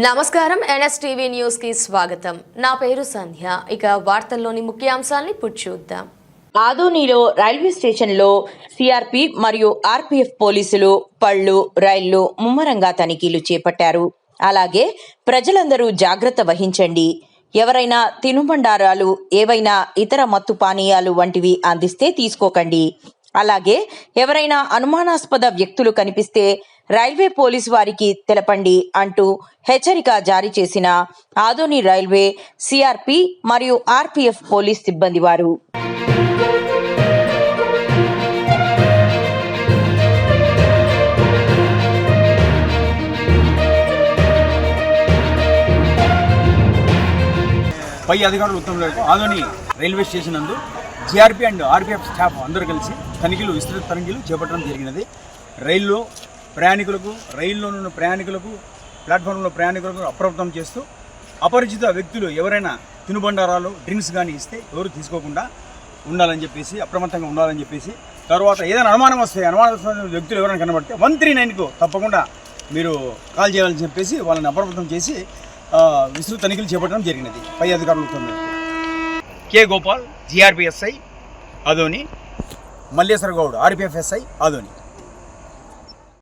నమస్కారం. ఎన్ఎస్టీవీ న్యూస్కి స్వాగతం. నా పేరు సంధ్య. ఇక వార్తల్లోని ముఖ్యాంశాలని ఇప్పుడు చూద్దాం. ఆదోనిలో రైల్వే స్టేషన్లో సిఆర్పి మరియు ఆర్పీఎఫ్ పోలీసులు పళ్ళు రైళ్ళు ముమ్మరంగా తనిఖీలు చేపట్టారు. అలాగే ప్రజలందరూ జాగ్రత్త వహించండి. ఎవరైనా తినుబండారాలు ఏవైనా ఇతర మత్తు పానీయాలు వంటివి అందిస్తే తీసుకోకండి. అలాగే ఎవరైనా అనుమానాస్పద వ్యక్తులు కనిపిస్తే రైల్వే పోలీసు వారికి తెలపండి అంటూ హెచ్చరిక జారీ చేసిన ఆదోని రైల్వే సిఆర్పి మరియు ఆర్పీఎఫ్ పోలీస్ సిబ్బంది వారు. పై అధికారులు ఉత్తర్వుల ఆదోని రైల్వే స్టేషన్ నందు జీఆర్పీ అండ్ ఆర్పీఎఫ్ స్టాఫ్ అందరూ కలిసి తనిఖీలు విస్తృత తనిఖీలు చేపట్టడం జరిగినది. రైల్లో ప్రయాణికులకు రైల్లో ఉన్న ప్రయాణికులకు ప్లాట్ఫామ్లో ప్రయాణికులకు అప్రమత్తం చేస్తూ అపరిచిత వ్యక్తులు ఎవరైనా తినుబండారాలు డ్రింక్స్ కానీ ఇస్తే ఎవరు తీసుకోకుండా ఉండాలని చెప్పేసి అప్రమత్తంగా ఉండాలని చెప్పేసి తర్వాత ఏదైనా అనుమానం వస్తే అనుమానాస్పద వ్యక్తులు ఎవరైనా కనబడితే వన్ త్రీ నైన్కు తప్పకుండా మీరు కాల్ చేయాలని చెప్పేసి వాళ్ళని అప్రమత్తం చేసి విస్తృత తనిఖీలు చేపట్టడం జరిగినది. పై అధికారులు K Gopal GRPSI Adoni Malleshwara Goud RPFSI Adoni.